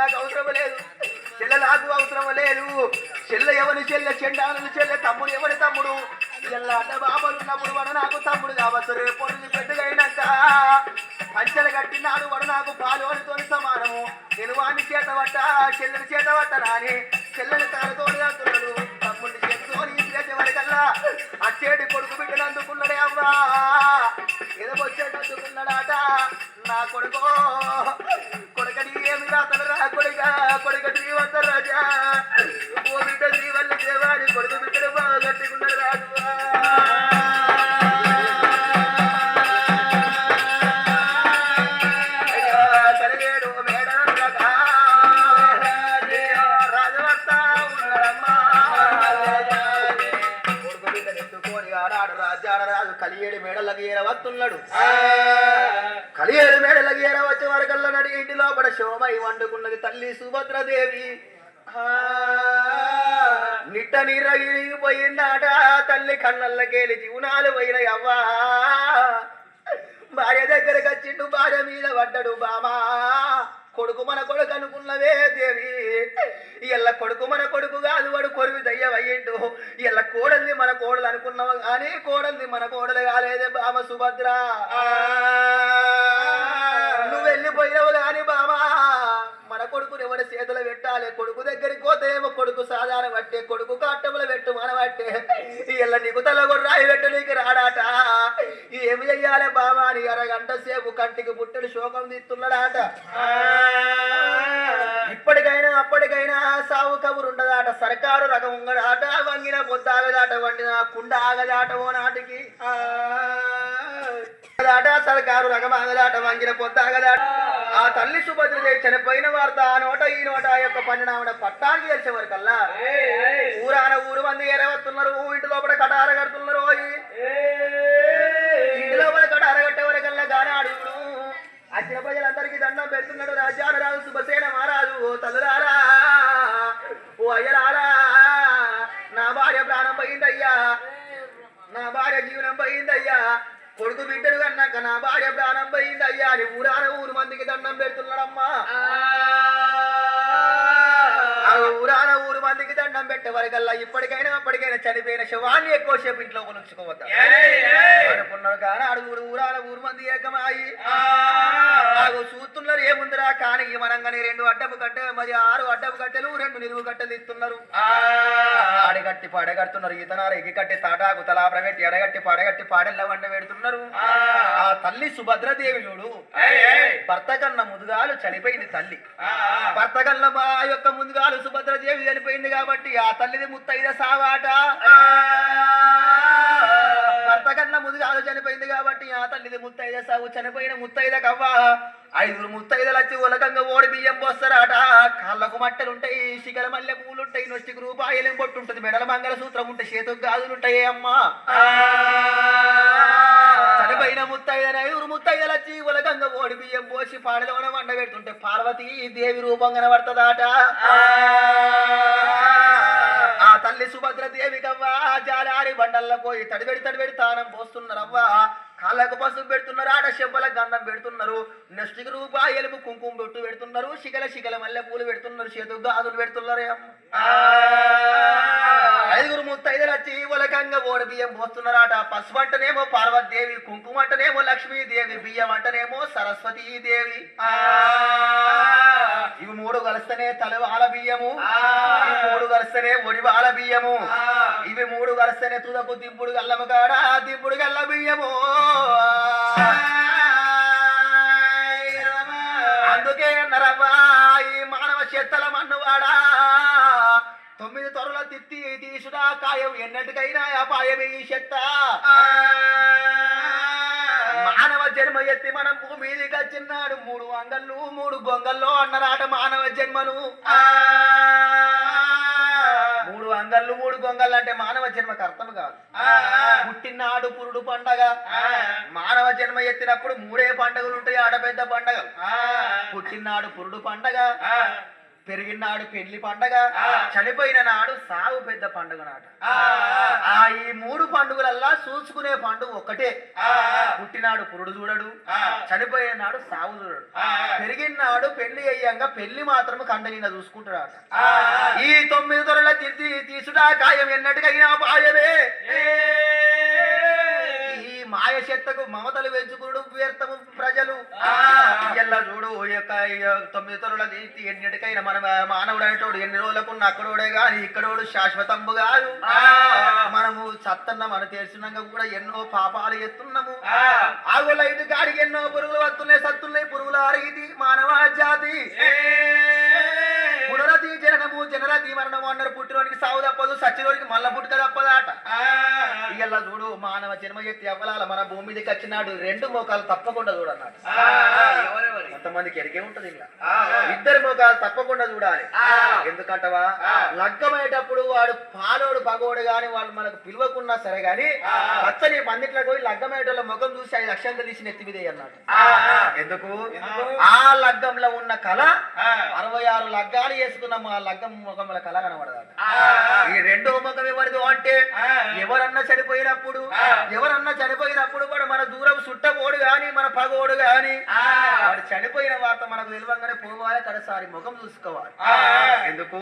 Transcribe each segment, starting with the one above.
నాకు అవసరం లేదు. పిల్లలాగూ అవసరం లేదు. చెల్ల ఎవరి చెల్లె చెండాలను చెల్లె తమ్ముడు ఎవరి తమ్ముడు? ఇలా అడ్డ బాబలు ఉన్నప్పుడు వాడు నాకు తమ్ముడు కావచ్చు. రేపు పెద్దగైనాక అయినాక పంచలు కట్టినాడు వాడు నాకు పాలు వాడితో సమానము. నేను వాడిని చేత పట్ట చెల్లెని చేత పట్ట నాని. చెల్లెని తాడుతో అంటున్నాడు తమ్ముడిని చేతితో చేసే వరకల్లా అచ్చేటి కొడుకు బిడ్డను అందుకున్నాడే అవ్వా. ఎదగొచ్చేటందుకున్నాడాట నా కొడుకో. ఓ బిడ్డ శ్రీవల్లి దేవాని కొడుకు బిడ్డను బాగా కట్టుకున్నాడు రాజువా కలిగేడు కలియేడు మేడలకి ఏరవస్తున్నాడు కలియేడు వరకల్లా నడి ఇంటి లోపల శోభై వండుకున్నది తల్లి సుభద్రదేవి. నిట్ట నీరగిరిగిపోయిందాట తల్లి కళ్ళల్లకేలి జీవనాలు పోయినాయి అవ్వా. భార్య దగ్గరకు వచ్చిండు భార్య మీద పడ్డాడు బామా. కొడుకు మన కొడుకు అనుకున్నవే దేవి. ఇళ్ళ కొడుకు మన కొడుకు కాదు వాడు కొరువి దయ్యవయ్యిండు ఇళ్ళ కోడల్ని మన కోడలు అనుకున్నావు కానీ కోడల్ని మన కోడలు కాలేదే బామ సుభద్ర. కొడుకుని ఎవరి చేతులు పెట్టాలి? కొడుకు దగ్గరికి పోతే ఏమో కొడుకు సాధారణ పట్టే కొడుకు కట్టములు పెట్టు మన పట్టే ఇలా నీకు తల కూడా రాయి పెట్టు నీకు రాడాట. ఏమి చెయ్యాలి బాబా అని అరగంట సేపు కంటికి పుట్టడు శోకం తీస్తున్నాడాట. ఇప్పటికైనా అప్పటికైనా సావు కబురు ఉండదాట సర్కారు రకం ఉండదాట వంగిన పొద్దాగదాట వండిన కుండ ఆగదాట ఓ నాటికి. ఆగదాట సర్కారు రకం ఆగదాట వంగిన పొద్దాగదాట. ఆ తల్లి సుభద్ర చనిపోయిన వార్త ఆ నోట ఈ నోట ఆ యొక్క పన్నెండు పట్టానికి తెలిసే వరకల్లా ఊరాన ఊరు మంది ఎరవస్తున్నారు ఇంటి లోపల కట అరగడుతున్నారు ఇంటి లోపల కట కట్టే కల్లా గానే అడుగుడు అచ్చిన ప్రజలందరికీ దండం పెడుతున్నాడు రాజాడు రాజు శుభసేన మహారాజు. ఓ తల్లురారా కొడుకు బిడ్డను కన్నాక నా భార్య ప్రాణం పోయిందయ్యా అని ఊరాన ఊరు మందికి దండం పెడుతున్నాడమ్మా. ఊరాన ఊరు మందికి దండం పెట్టే వరకల్లా ఇప్పటికైనా అప్పటికైనా చనిపోయిన శవాన్ని ఎక్కువ సేపు ఇంట్లో కొనుక్కోవద్దా? అనుకున్నారు కానీ అడుగురు ఊరాల ఊరు మంది ఏకమాయి చూస్తున్నారు ఏముందిరా కానీ ఈ మనంగానే రెండు అడ్డపు కట్టె మరి ఆరు అడ్డపు కట్టెలు రెండు నిలువు కట్టెలు ఇస్తున్నారు. ఆడగట్టి పాడగడుతున్నారు. ఈతనారు ఎగి కట్టి తాటాకు తలాపర పెట్టి ఎడగట్టి పాడగట్టి పాడెల్ల వంట పెడుతున్నారు. ఆ. తల్లి సుభద్రదేవి చూడు. భర్త కన్న ముదుగాలు చనిపోయింది తల్లి. భర్త కన్న మా యొక్క ముందుగాలు సుభద్రదేవి చనిపోయింది కాబట్టి ఆ తల్లిది ముత్తైద సావాట. అంతకన్నా కన్నా చనిపోయింది కాబట్టి ఆ తల్లిది ముత్తైద సాగు చనిపోయిన ముత్తైద కవ్వ. ఐదుగురు ముత్తైదలు వచ్చి ఉలకంగా ఓడి బియ్యం పోస్తారట. కాళ్ళకు మట్టలు ఉంటాయి శిఖల మల్లె పూలు ఉంటాయి నొష్టికి రూపాయలు బొట్టు ఉంటుంది మెడల మంగళ సూత్రం ఉంటాయి చేతుకు గాజులు ఉంటాయి అమ్మా. చనిపోయిన ముత్తైదన ఐదుగురు ముత్తైదలు వచ్చి ఉలకంగా ఓడి బియ్యం పోసి పాడలోన వండ పెడుతుంటే పార్వతీ దేవి రూపం కనబడుతుందట. తల్లి సుభద్ర దేవి జాలారి బండల్లో పోయి తడిబెడి తడిబెడి తానం పోస్తున్నారవ్వా. కాళ్ళకు పసుపు పెడుతున్నారు ఆడ చెంపల గంధం పెడుతున్నారు. నెక్స్ట్ రూపాయి ఎలుపు కుంకుమ బొట్టు పెడుతున్నారు. శిఖల శిఖల మల్లె పూలు పెడుతున్నారు. చేతుకు గాజులు పెడుతున్నారు ఐదుగురు ముత్తైదులు వచ్చి ఉలకంగా ఓడి బియ్యం పోస్తున్నారట. పసుపు అంటేనేమో పార్వతీదేవి కుంకుమ అంటేనేమో లక్ష్మీదేవి బియ్యం అంటేనేమో సరస్వతీ దేవి ఇవి మూడు కలిస్తేనే తలవాల బియ్యము. మూడు కలిస్తేనే ఒడివాల బియ్యము. ఇవి మూడు కలిస్తేనే తుదకు దింపుడు గల్లము కాడ దింపుడు గల్ల బియ్యము. అందుకే అన్నరవ్వా ఈ మానవ చెత్తల మన్నువాడా. తొమ్మిది త్వరల తిత్తి తీసుడా కాయం ఎన్నటికైనా అపాయమే ఈ చెత్త మానవ జన్మ ఎత్తి మనం మీదికి వచ్చినాడు మూడు అంగళ్ళు మూడు గొంగల్లో అన్నరాట మానవ జన్మను. మూడు అంగళ్ళు మూడు గొంగళ్ళు అంటే మానవ జన్మకు అర్థం కాదు. పుట్టినాడు పురుడు పండగ. మానవ జన్మ ఎత్తినప్పుడు మూడే పండుగలు ఉంటాయి ఆడపెద్ద పండగలు. పుట్టినాడు పురుడు పండగ. పెరిగినాడు పెళ్ళి పండగ. చనిపోయిన నాడు సాగు పెద్ద పండుగ నాట ఆ, ఈ మూడు పండుగలల్లా చూసుకునే పండుగ ఒక్కటే ఆ, పుట్టినాడు పురుడు చూడడు. చనిపోయిన నాడు సాగు చూడడు ఆ. పెరిగినాడు పెళ్ళి అయ్యాక పెళ్ళి మాత్రం కండ నిన్న చూసుకుంటాడట. ఈ తొమ్మిది తొరల తిరిగి తీసుడా కాయం ఎన్నటికైనా పాయమే మాయ చెత్తకు మమతలు పెంచుకుడు వ్యర్థము ప్రజలు. ఎల్ల చూడు యొక్క తొమ్మిది తీర్చి ఎన్నిటికైనా మన మానవుడు అనేటోడు ఎన్ని రోజులకున్న అక్కడోడే గాని ఇక్కడోడు శాశ్వతంబు కాదు. మనము సత్తన్న మన తెలిసినాక కూడా ఎన్నో పాపాలు ఎత్తున్నాము ఆ. ఆగు లైట్ గాడికి ఎన్నో పురుగులు వస్తున్నాయి సత్తున్నాయి పురుగులు అరిగితి మానవ జాతి పునరతి జననము జనరతి మరణము అన్నారు పుట్టినోనికి సాగు తప్పదు సచ్చినోనికి మల్ల పుట్టుక తప్పదాట ఇయ్యల్లా చూడు మానవ జన్మ ఎత్తి అవ్వలాల మన భూమి మీదకి వచ్చినాడు రెండు మోకాలు తప్పకుండా చూడన్నాడు కొంతమందికి ఎరిగే ఉంటది ఇలా. ఇద్దరు మోకాలు తప్పకుండా చూడాలి. ఎందుకంటవా. లగ్గమయ్యేటప్పుడు వాడు పాలోడు పగోడు గాని వాళ్ళు మనకు పిలువకున్నా సరే గాని. పచ్చని పందిట్లకు పోయి లగ్గమయ్యేటోళ్ళ ముఖం చూసి ఐదు అక్షంతలు తీసి నెత్తిమిదే అన్నాడు. ఎందుకు? ఆ లగ్గంలో ఉన్న కళ. అరవై ఆరు లగ్గాలు వేసుకున్న మా లగ్గం ముఖంలో కళ కనబడదాట. ఈ రెండో ముఖం ఎవరిదో అంటే. ఎవరన్నా చనిపోయినప్పుడు. ఎవరన్నా చనిపోయినప్పుడు కూడా మన దూరం సుట్టబోడు గాని మన పగోడు గాని చనిపోయిన వార్త మనకు తెలియంగానే పోవాలి కడసారి ముఖం చూసుకోవాలి. ఎందుకు?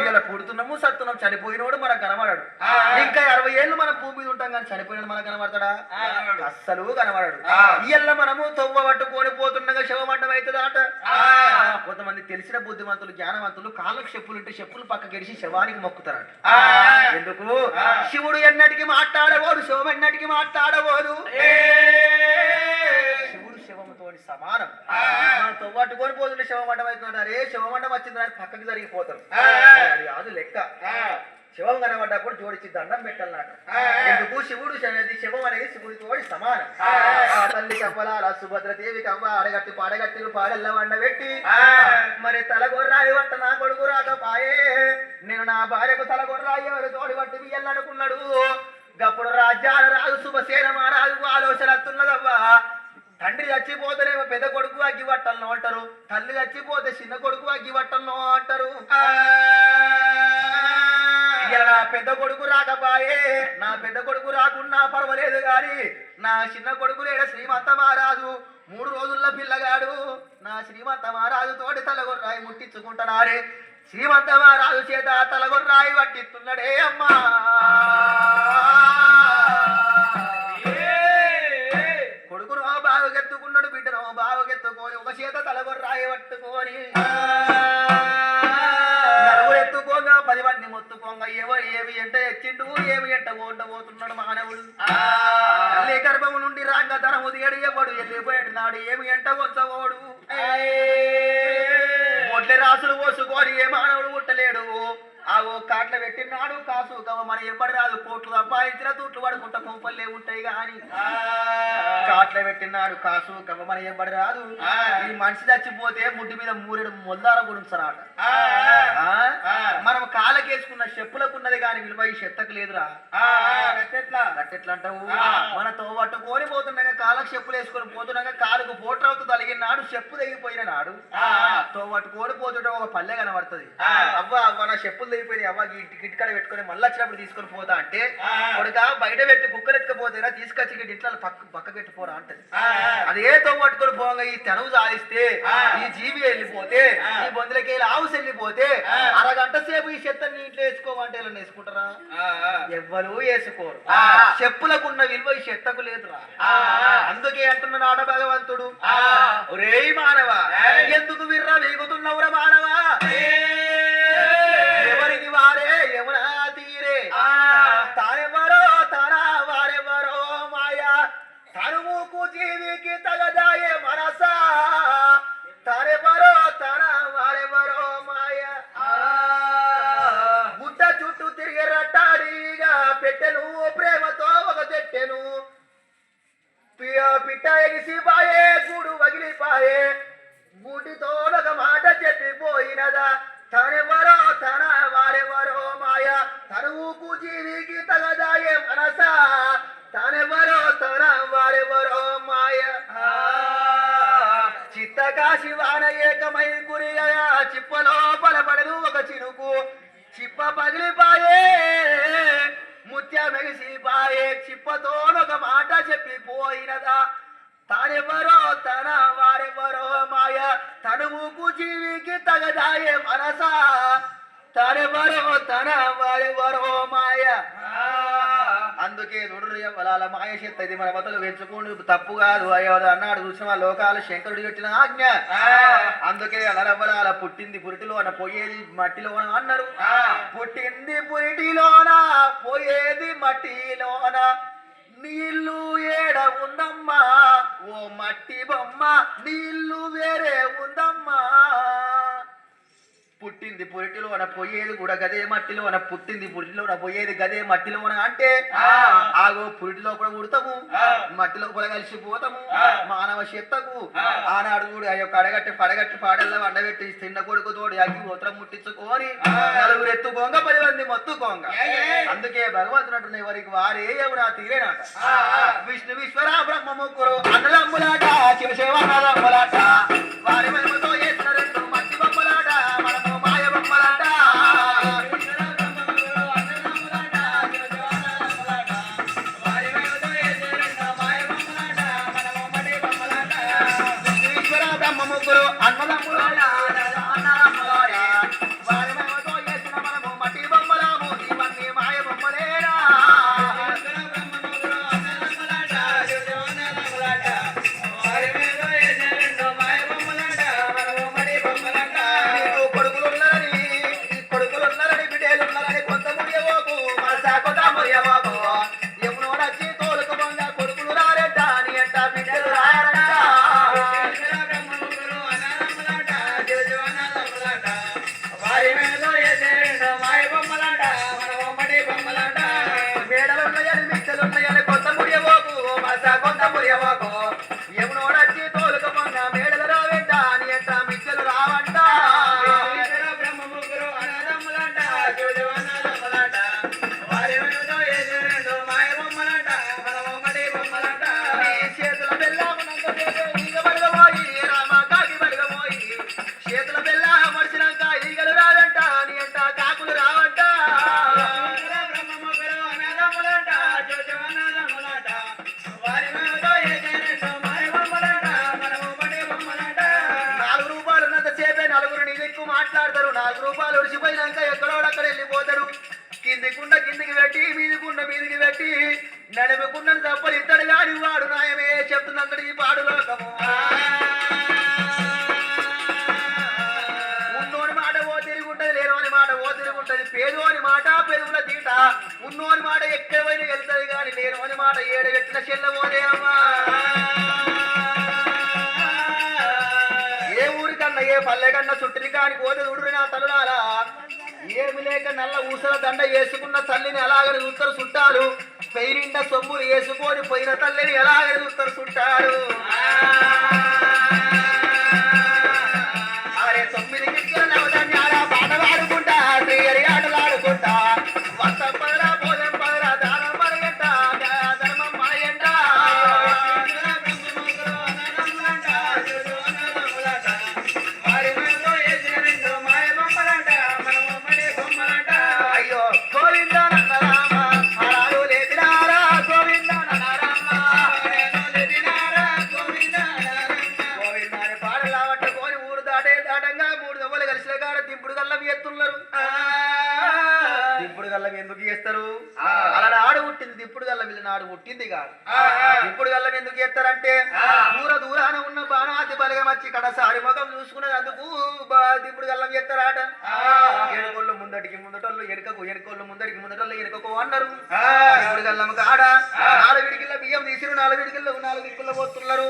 ఇలా పుడుతున్నాము సత్తున్నాం చనిపోయినోడు మనకు కనబడాడు. ఇంకా అరవై ఏళ్ళు మనం భూమి మీద ఉంటాం కానీ చనిపోయిన మనకు కనబడతాడా. అస్సలు కనబడాడు. ఇయ్యల్ల మనము తొవ్వ పట్టుకొని పోతుండగా శవమండం అవుతుందాట ఆ. కొంతమంది తెలిసిన బుద్ధిమంతులు జ్ఞానవంతులు కాళ్ళకు చెప్పులు ఉంటే చెప్పులు పక్క గెడిచి శవానికి మొక్కుతారట. ఎందుకు. శివుడు ఎన్నటికి మాట్లాడబోడు శివం ఎన్నటికి మాట్లాడబోదు. శివుడు శివముతో సమానం తొవ్వట్టుకొని పోతుంటే శివమండం అవుతుంటారు ఏ శివమండం వచ్చిందని పక్కకి జరిగిపోతారు. అది కాదు లెక్క. శివం కనబడ్డప్పుడు జోడించి దండం పెట్టాలన్నట ఆ. ఎందుకు శివుడు అనేది శివం అనేది శివుడితో సమానం ఆ. తల్లి కవ్వలాల సుభద్రదేవి కవ్వ అడగట్టి పాడగట్టి పాడెల్ల వండ పెట్టి. మరి తలగొర్రాయి వంట నా కొడుకు రాకపాయే నేను నా భార్యకు తలగొర్రాయి ఎవరు తోడి పట్టి బియ్యాలనుకున్నాడు గప్పుడు రాజ్యాల రాజు శుభసేన మహారాజుకు ఆలోచన వస్తున్నదవ్వా తండ్రి చచ్చిపోతేనేమో పెద్ద కొడుకు అగ్గివట్టలను అంటారు. తల్లి చచ్చిపోతే చిన్న కొడుకు అగ్గివట్టలను అంటారు. ఇలా నా పెద్ద కొడుకు రాకపాయే నా పెద్ద కొడుకు రాకున్నా పర్వాలేదు గాని నా చిన్న కొడుకు లేడ శ్రీమంత మహారాజు. మూడు రోజుల్లో పిల్లగాడు. నా శ్రీమంత మహారాజు తోటి తలగొర్రాయి ముట్టించుకుంటున్నారే. శ్రీమంత మహారాజు చేత తలగొర్రాయి పట్టిస్తున్నాడే అమ్మా! బావగెత్తుకున్నాడు బిడ్డను బావగెత్తుకొని ఒక చేత తలగొర్రాయి పట్టుకొని ఎత్తుకోగా పది మంది మొత్తుకోగా ఎవరు ఏమి ఎంట ఎచ్చిండు ఏమి ఎంట పోతున్నాడు మానవుడు తల్లి గర్భము నుండి రాంగ ధనము తీయడు ఎవడు వెళ్ళిపోయాడు నాడు ఏమి ఎంట కొంచవోడు ఒడ్ల రాసులు పోసుకొని ఏ మానవుడు పుట్టలేడు ఆ ఓ కాట్ల పెట్టినాడు కాసు. కవ మన ఎంబడి రాదు. కోట్లు సంపాదించిన తూట్లు పడుకుంటా కుంపల్లే ఉంటాయి గాని. కాట్ల పెట్టినాడు కాసు. కవ మన ఎంబడి రాదు. ఈ మనిషి చచ్చిపోతే ముడ్డి మీద మూరెడు మొల్దార గురించరాట మనం కాలకేసుకున్న చెప్పులకున్నది కానీ విలువ ఈ చెత్తకు లేదురా గట్టెట్లా అంటావు ఆ. మన తోవట్టు కోరి పోతుండగా కాళ్ళకు చెప్పులు వేసుకొని పోతుండగా కాలుకు పోట్రవుతూ తలిగినాడు చెప్పు తెగిపోయిన నాడు ఆ. తోవట్టు కోరి పోతుంటే ఒక పల్లె కనబడుతుంది. అవ్వ అవ్వ నా చెప్పులు తెగిపోయినాయి అవ్వ గిట్టికాడ పెట్టుకొని మళ్ళీ వచ్చినప్పుడు తీసుకొని పోతా అంటే. కొడుక బయట పెట్టి కుక్కలు ఎత్తుకపోతేనా తీసుకొచ్చి ఇంట్లో పక్క పక్క పెట్టిపోరా అంటది. అదే తోవట్టుకొని పోగా ఈ తెనువు సాధిస్తే. ఈ జీవి వెళ్ళిపోతే. ఈ బొందులకి ఆవుస్ వెళ్ళిపోతే. అరగంట చెత్త నీటిలో వేసుకోమంటే ఇలా వేసుకుంటారా ఎవ్వరు వేసుకోరు ఆ. చెప్పులకున్న విలువ ఈ చెత్తకు లేదురా. అందుకే అంటున్నాడు ఆడ భగవంతుడు. ఒరేయ్ మానవ. ఎందుకు విర్ర వేగుతున్నవురా మానవ తానెవరో తన వారెవరో మాయ. తనువుకు జీవికి తగదాయే మనసా. తానెవరో తన వారెవరో మాయ. అందుకే నుడు వలాల మాయ శక్తి ఇది మన బతులు పెంచుకోండి. తప్పు కాదు. అయ్యో అన్నాడు చూసిన లోకాలు శంకరుడు పెట్టిన ఆజ్ఞ. అందుకే అలరబలాల పుట్టింది పురిటిలోన పోయేది మట్టిలోన అన్నారు. పుట్టింది పురిటిలోన పోయేది మట్టిలోన. నీళ్ళు ఏడ ఉందమ్మా? ఓ మట్టి బొమ్మ నీళ్ళు వేరే ఉందమ్మా. పుట్టింది పురిటిలోన పోయేది కూడా గదే మట్టిలోన పుట్టింది పురిటిలోన పోయేది గదే మట్టిలోన అంటే ఆగో పురిటిలో కూడా ఉడతాము మట్టిలో కూడా కలిసిపోతాము మానవ శక్తకు ఆనాడు చూడు ఆ యొక్క అడగట్టి పడగట్టి పాడల్లో వండబెట్టి చిన్న కొడుకు తోడు అగ్గి ఉత్తరం ముట్టించుకొని నలుగురు ఎత్తుకోంగ పది మంది మొత్తుకోంగ అందుకే భగవంతునట్టు ఎవరికి వారే ఎవరా తీరేనాట. విష్ణు విశ్వర బ్రహ్మ ముగ్గురు అన్నదమ్ములాట శివశివ అన్నదమ్ములాట. వారి మహిమతో llamado మాట్లాడతారు. నాలుగు రూపాయలు ఒడిచిపోయినాక ఎక్కడోడక్కడ వెళ్ళిపోతాడు. కిందికుండ కిందికి పెట్టి మీదికుండ మీదికి పెట్టి నడుముకున్న తప్పలు ఇత్తడు కాని వాడు నాయమే చెప్తున్నంతటి ఈ పాడు లోకము. ఉన్నోని మాట ఓ తిరుగుంటది లేనోని మాట ఓ తిరుగుంటది. పేదోని మాట పెరుగుల తీట. ఉన్నోని మాట ఎక్కడ వెళ్తుంది కానీ లేనోని మాట ఏడు పెట్టిన చెల్లబోదేనమ్మా ఏ పల్లె కన్నా చుట్టిని కాని పోతే చూడు నా తల్లులారా. ఏమి లేక నల్ల ఊసల దండ వేసుకున్న తల్లిని ఎలాగని చూస్తారు చుట్టాలు? పెయిరిండ సొమ్ములు వేసుకొని పోయిన తల్లిని ఎలాగని చూస్తారు చుట్టాలు? దింపుడు గల్లం చేస్తారాట? ఎనుకోళ్ళు ముందటికి ముందటోళ్ళు ఎనుకకు ఎనుకోళ్ళు ముందటికి ముందటోళ్ళు ఎనుకకు అన్నారు. దింపుడు గల్లం కాడ నాలుగు బియ్యం తీసిరు నాలుగు విడికిళ్ళు నాలుగు దిక్కుల్లో పోతున్నారు.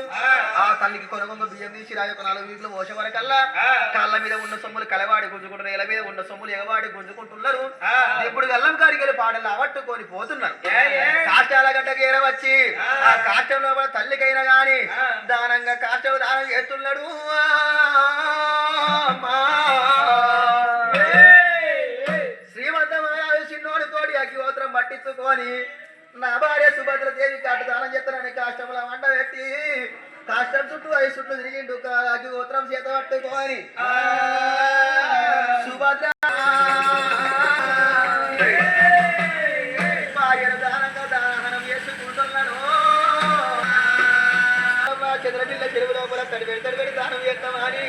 ఆ. తల్లికి కొనగొంగ బియ్యం తీసి ఆ యొక్క నాలుగు విడికిలో పోసే వరకల్లా కాళ్ళ మీద ఉన్న సొమ్ములు కలవాడి గుంజుకుంటారు ఇళ్ళ మీద ఉన్న సొమ్ములు ఎగవాడి గుంజుకుంటున్నారు. ఇప్పుడు గల్లం కాడికెళ్ళి పాటలు అవట్టుకొని పోతున్నారు. కాష్టాల గడ్డకి ఏరవచ్చి ఆ. కాష్టంలో తల్లికైనా గాని దానంగా కాష్టం దానం చేస్తున్నాడు. అమ్మా. శ్రీమంతమయ్య చిన్నోడి పట్టించుకొని నా భార్య సుభద్ర దేవి కాటు దానం చేస్తానని కాష్టంలో మండ పెట్టి కాష్టం చుట్టూ ఐదు చుట్టూ తిరిగిండు. అగ్గిగోత్రం చేత పట్టుకొని. సుభద్ర. భార్యను చేసుకుంటున్నాడు చంద్రపిల్ల చెరువు లోపల తడిపెడి తడిపెడి దానం చేస్తామని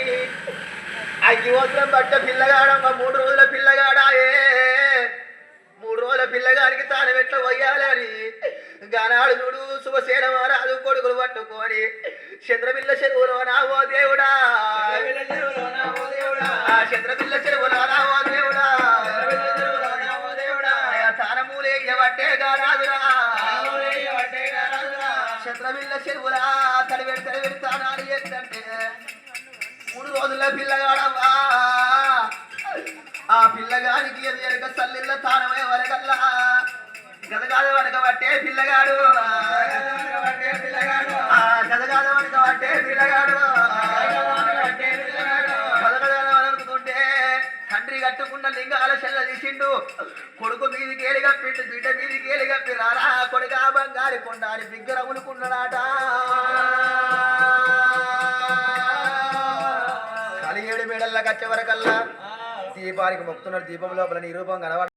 అగ్గి గోత్రం పట్ట పిల్లగాడమ్మ మూడు రోజుల పిల్లగాడాయే. మూడు రోజుల పిల్లగాడికి తాను ఎట్లా పోయాలని గానాడు చూడు శుభసేన రాజు కొడుకులు పట్టుకొని. చంద్రపిల్ల చెరువులో నా ఓ దేవుడా. చంద్రపిల్ల చెరువులో నా ఓ దేవుడా. తానమూలే గానాదురా. చంద్రపిల్ల చెరువులా తడివెడి తడివెడి తానాలు ఏంటంటే రోజుల పిల్లగాడవ్వా ఆ పిల్లగాడికి ఎదుక సల్లిళ్ళ తానమే వరకల్లా. గదగాద వనక పట్టే పిల్లగాడు. ఆ గదగాద వనక పట్టే పిల్లగాడు. తండ్రి కట్టుకున్న లింగాల చెల్ల తీసిండు. కొడుకు మీది గేలి కప్పిండు బిడ్డ మీది గేలి కప్పి రారా కొడుక బంగారు కొండారి బిగ్గర ఉనుకున్నాడట కలిగేడు వరకల్లా దీపానికి మొక్కుతున్నాడు దీపం లోపల నీ రూపం కనబడ